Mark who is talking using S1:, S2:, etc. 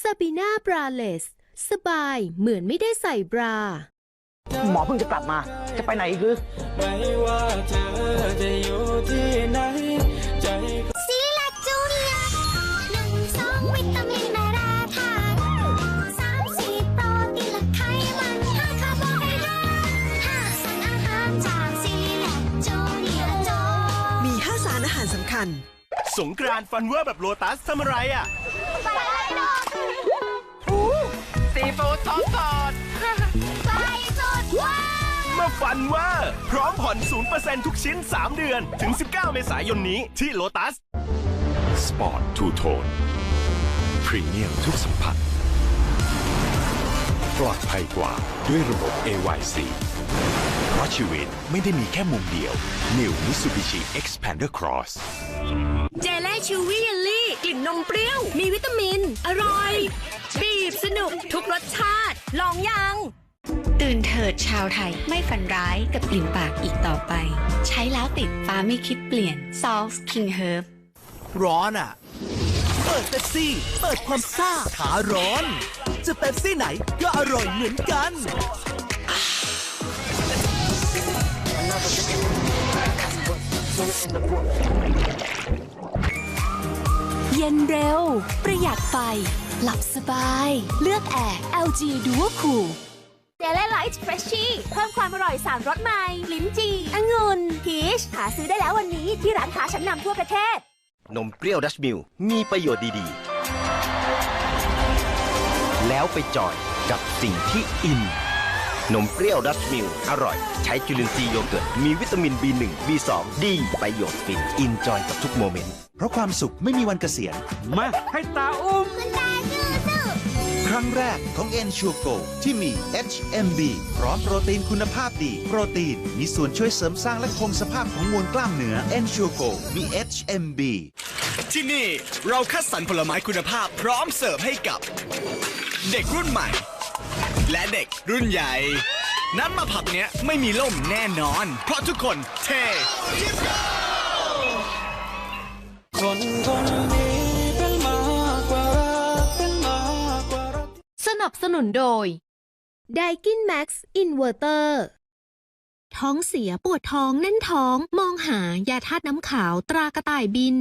S1: ซาบีนาบราเลส สบายเหมือนไม่ได้ใส่บรา
S2: หมอเพิ่งจะกลับมา จะไปไหนอีกหรือ
S3: ไม่ว่าเธอจะอยู่ที่
S4: 5สารอาหารสำคัญ
S5: สงกรานต์ฟันเวอร์แบบโลตัสทำอะไรอะ
S6: ไปดอก
S2: ซีฟู้ดสดสด
S6: ไปสุดว้า
S5: มาฟันเวอร์พร้อมผ่อน 0%ทุกชิ้น 3 เดือน ถึง 19 เมษายนนี้ที่โลตัส
S7: สปอร์ตทูโทนพรีเมียมทุกสัมผัส ปลอดภัยกว่าด้วยระบบ AYC เพ ราะชีวิตไม่ได้มีแค่มุมเดียว New Mitsubishi Xpander Cross
S1: เจเล่ชิวี่เยลลี่ กลิ่นนมเปรี้ยว มีวิตามิน อร่อย บีบสนุกทุกรสชาติ ลองยัง
S8: ตื่นเถิดชาวไทยไม่ฝันร้ายกับกลิ่นปากอีกต่อไป ใช้แล้วติดฟ้าไม่คิดเปลี่ยน s o l v King Herb
S4: ร้อนอะ เปิดเป๊ปซี่ เปิดความซ่าขาร้อน จะเป๊ปซี่ไหนก็อร่อยเหมือนกัน
S1: เย็นเร็ว ประหยัดไฟ หลับสบาย เลือกแอร์ LG Duo Cool
S6: เจเล่ไลท์เฟรชชี่เพิ่มความอร่อยสามรสใหม่ ลิ้นจี่องุ่นพีชหาซื้อได้แล้ววันนี้ที่ร้านค้าชั้นนำทั่วประเทศ
S9: นมเปรี้ยวดัชมิลมีประโยชน์ดีๆ แล้วไปจอยกับสิ่งที่อิน นมเปรี้ยวดัชมิลอร่อย ใช้จุลินทรีย์โยเกิร์ต มีวิตามิน B1 B2 ดีประโยชน์ฟินอินจอยกับทุกโมเมนต์
S7: เพราะความสุขไม่มีวันเกษียณ
S2: มาให้ตาอุ้ม
S6: คุณตาซื่อซื่อ
S7: ครั้งแรกของ e n s u r e Go ที่มี HMB พร้อมโปรตีนคุณภาพดี โปรตีนมีส่วนช่วยเสริมสร้างและคงสภาพของมวลกล้ามเนื้อ e n s u r e Go มี HMB
S5: ที่นี่เราคัดสรรผลไม้คุณภาพพร้อมเสิร์ฟให้กับ เด็กรุ่นใหม่ และเด็กรุ่นใหญ่ นั้นมาผับเนี้ยไม่มีล่มแน่นอน เพราะทุกคนเท
S3: คนคนนี้เป็นมากกว่ารักเป็นมากกว่ารัก
S1: สนับสนุนโดย Daikin Max Inverter ท้องเสียปวดท้องแน่นท้อง มองหายาธาตุน้ำขาวตรากระต่ายบิน